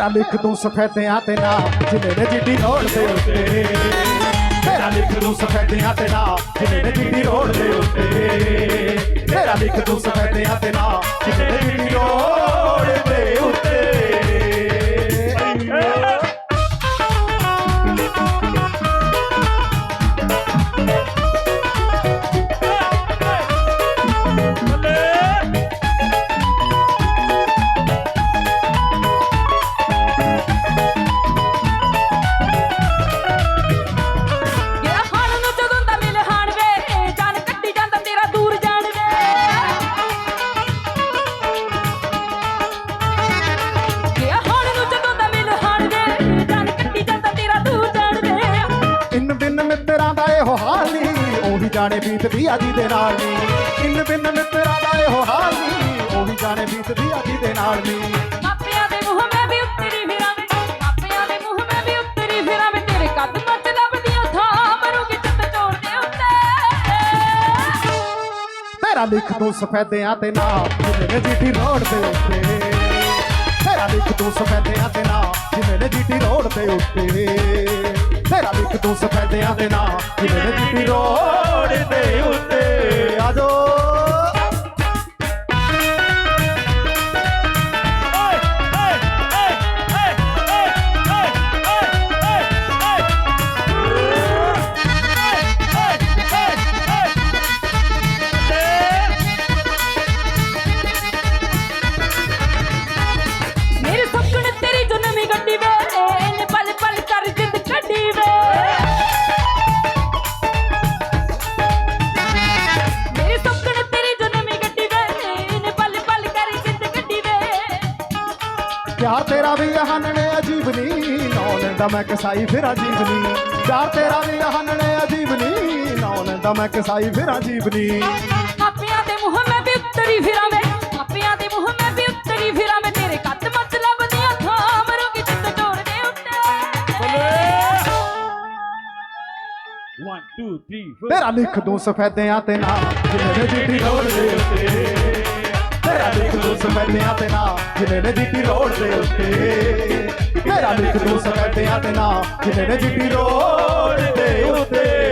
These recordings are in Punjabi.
ਤੇਰਾ ਲਿਖ ਦੂੰ ਸਫੈਦਿਆਂ ਤੇ ਨਾ, ਜਿਵੇਂ ਨੇ ਜਿੱਡੀ ਰੋਡ ਦੇ ਉੱਤੇ। ਤੇਰਾ ਲਿਖ ਦੂੰ ਸਫੈਦਿਆਂ ਤੇ ਨਾ, ਜਿਵੇਂ ਨੇ ਜਿੱਡੀ ਰੋਡ ਦੇ ਉੱਤੇ। ਤੇਰਾ ਲਿਖ ਦੂੰ ਸਫੈਦਿਆਂ ਤੇ ਨਾ, ਜਿਵੇਂ ਨੇ ਮਿੱਤਰਾਂ ਦਾ ਇਹੋ ਹਾਲ ਨੀ ਉਹੀ ਜਾਣੇ ਬੀਤਦੀ ਆ ਜੀ ਦੇ ਨਾਲ ਨੀ। ਇਨ ਬਿਨ ਮਿੱਤਰਾਂ ਦਾ ਇਹੋ ਹਾਲ ਨੀ ਉਹੀ ਜਾਣੇ ਬੀਤਦੀ ਆ ਜੀ ਦੇ ਨਾਲ ਨੀ। ਮਾਪਿਆਂ ਦੇ ਮੂੰਹ ਮੈਂ ਵੀ ਉੱਤਰੀ ਫਿਰਾਂ ਵੇ ਮਾਪਿਆਂ ਦੇ ਮੂੰਹ ਮੈਂ ਵੀ ਉੱਤਰੀ ਫਿਰਾਂ ਵੇ ਤੇਰੇ ਕਦਮਾਂ 'ਚ ਲੱਭਦੀਆਂ ਥਾਂ ਮਰੂਗੀ ਚਿੱਤ ਚੋੜ ਦੇ ਉੱਤੇ। ਤੇਰਾ ਲਿਖ ਤੂੰ ਸਫੈਦਿਆਂ ਤੇ ਨਾ ਜਿਵੇਂ ਜੀਟੀ ਰੋਡ ਦੇ ਉੱਤੇ। ਤੇਰਾ ਲਿਖ ਤੂੰ ਸਫੈਦਿਆਂ ਤੇ ਨਾ ਜਿਵੇਂ ਜੀਟੀ ਰੋਡ ਦੇ ਉੱਤੇ। ਤੇਰਾ ਲਿਖ ਤੂੰ ਸਫੈਦਿਆਂ ਤੇ ਨਾ ਜਿਵੇਂ ਨੇ ਰੋਡ ਦੇ ਉੱਤੇ ਆਜੋ ਪਿਆਰ ਤੇਰਾ ਵੀ ਹਨਣੇ ਅਜੀਬ ਨੀ? ਨੌ ਲੈਂਦਾ ਮੈਂ ਕਸਾਈ ਫਿਰ ਅਜੀਬ ਨੀ। ਪਿਆਰ ਤੇਰਾ ਵੀ ਹਨਣੇ ਅਜੀਬ ਨੀ? ਨੌ ਲੈਂਦਾ ਮੈਂ ਕਸਾਈ ਫਿਰ ਅਜੀਬ ਨੀ। ਮਾਪਿਆਂ ਦੇ ਮੂੰਹ ਮੈਂ ਵੀ ਉੱਤਰੀ ਫਿਰਾਂ ਵੇ ਮਾਪਿਆਂ ਦੇ ਮੂੰਹ ਮੈਂ ਵੀ ਉੱਤਰੀ ਫਿਰਾਂ ਵੇ ਤੇਰੇ ਕਦਮਾਂ 'ਚ ਲੱਭਦੀਆਂ ਥਾਂ ਮਰੂਗੀ ਚਿੱਤ ਚੋੜ ਦੇ ਉੱਤੇ One, two, three, four. ਤੇਰਾ ਲਿਖ ਦੂੰ ਸਫੈਦਿਆਂ ਤੇ ਨਾ ਜਿਵੇਂ ਜੀਟੀ ਰੋਡ ਦੇ ਉੱਤੇ। ਲਿਖ ਤੇ ਨਾ ਜਿਵੇਂ ਨੇ ਜੀਟੀ ਰੋਡ ਦੇ ਉੱਤੇ। ਤੇਰਾ ਲਿਖ ਦੂੰ ਸਫੈਦਿਆਂ ਤੇ ਨਾ ਜਿਵੇਂ ਨੇ ਜੀਟੀ ਰੋਡ ਦੇ ਉੱਤੇ।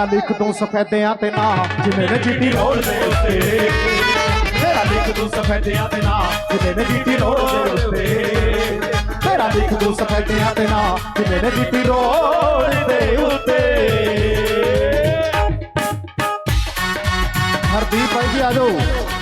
ਤੇਰਾ ਲਿਖ ਦੂੰ ਸਫੈਦਿਆਂ ਤੇ ਨਾਮ ਜਿਵੇਂ ਨੇ ਜੀਟੀ ਰੋਡ ਦੇ ਉੱਤੇ। ਤੇਰਾ ਲਿਖ ਦੂੰ ਸਫੈਦਿਆਂ ਤੇ ਨਾ, ਜਿਵੇਂ ਨੇ ਜੀਟੀ ਰੋਡ ਦੇ ਉੱਤੇ। ਤੇਰਾ ਲਿਖ ਦੂੰ ਸਫੈਦਿਆਂ ਤੇ ਨਾ, ਜਿਵੇਂ ਨੇ ਜੀਟੀ ਰੋਡ ਦੇ ਉੱਤੇ। ਹਰਦੀਪ ਭਾਈ ਜੀ ਆਜੋ ਓਏ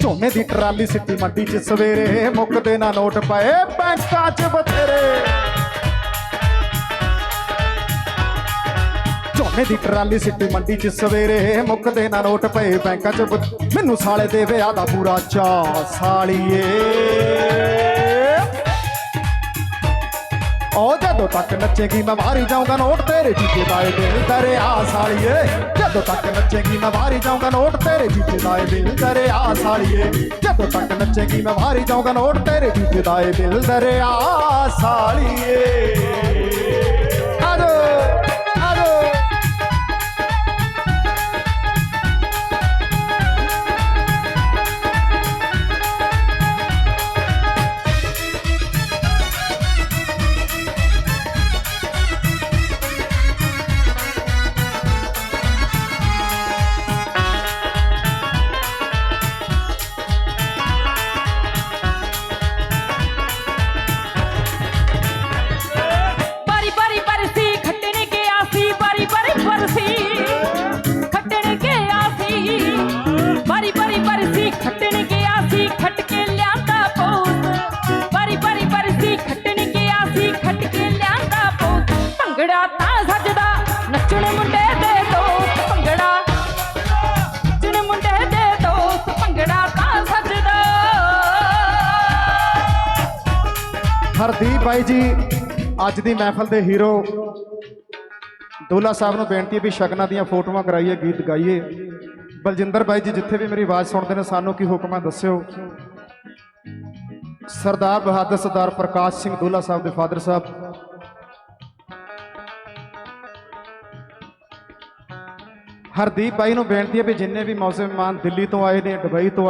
ਝੋਨੇ ਦੀ ਟਰਾਲੀ ਸਿੱਟੀ ਮੰਡੀ 'ਚ ਸਵੇਰੇ ਮੁੱਕਦੇ ਨਾ ਨੋਟ ਪਏ ਬੈਂਕਾਂ 'ਚ ਬਥੇਰੇ। ਝੋਨੇ ਦੀ ਟਰਾਲੀ ਸਿੱਟੀ ਮੰਡੀ 'ਚ ਸਵੇਰੇ ਮੁੱਕਦੇ ਨਾ ਨੋਟ ਪਏ ਬੈਂਕਾਂ 'ਚ ਮੈਨੂੰ ਸਾਲੇ ਦੇ ਵਿਆਹ ਦਾ ਪੂਰਾ ਚਾਅ, ਸਾਲੀਏ। ਓ ਜਦੋਂ ਤੱਕ ਨੱਚੇਗੀ ਮੈਂ ਵਾਰੀ ਜਾਊਂਗਾ ਨੋਟ ਤੇਰੇ ਜੀਜੇ ਦਾ ਦਿਲ ਦਿਲ ਆ ਸਾਲੀਏ ਜਦੋਂ ਤੱਕ ਨੱਚੇਗੀ ਮੈਂ ਵਾਰੀ ਜਾਊਂਗਾ ਨੋਟ ਤੇਰੇ ਜੀਜੇ ਦਾ ਏ ਦਿਲ ਦਰਿਆ ਸਾਲੀਏ ਜਦੋਂ ਤੱਕ ਨੱਚੇਗੀ ਮੈਂ ਵਾਰੀ ਜਾਊਂਗਾ ਨੋਟ ਤੇਰੇ ਜੀਜੇ ਦਾਏ ਦਿਲ ਦਿਲ ਆ ਸਾਲੀਏ ਹਰਦੀਪ ਬਾਈ ਜੀ, ਅੱਜ ਦੀ ਮਹਿਫਲ ਦੇ ਹੀਰੋ। ਦੋਲਾ ਸਾਹਿਬ ਨੂੰ ਬੇਨਤੀ ਹੈ ਵੀ ਸ਼ਗਨਾਂ ਦੀਆਂ ਫੋਟੋਆਂ ਕਰਾਈਏ, ਗੀਤ ਗਾਈਏ। ਬਲਜਿੰਦਰ ਬਾਈ ਜੀ, ਜਿੱਥੇ ਵੀ ਮੇਰੀ ਆਵਾਜ਼ ਸੁਣਦੇ ਨੇ, ਸਾਨੂੰ ਕੀ ਹੁਕਮਾਂ ਦੱਸਿਓ। ਸਰਦਾਰ ਬਹਾਦਰ ਸਰਦਾਰ ਪ੍ਰਕਾਸ਼ ਸਿੰਘ ਦੋਲਾ ਸਾਹਿਬ ਦੇ ਫਾਦਰ ਸਾਹਿਬ। ਹਰਦੀਪ ਬਾਈ ਨੂੰ ਬੇਨਤੀ ਹੈ ਵੀ ਜਿੰਨੇ ਵੀ ਮੌਸਮ ਮਹਿਮਾਨ ਦਿੱਲੀ ਤੋਂ ਆਏ ਨੇ, ਦੁਬਈ ਤੋਂ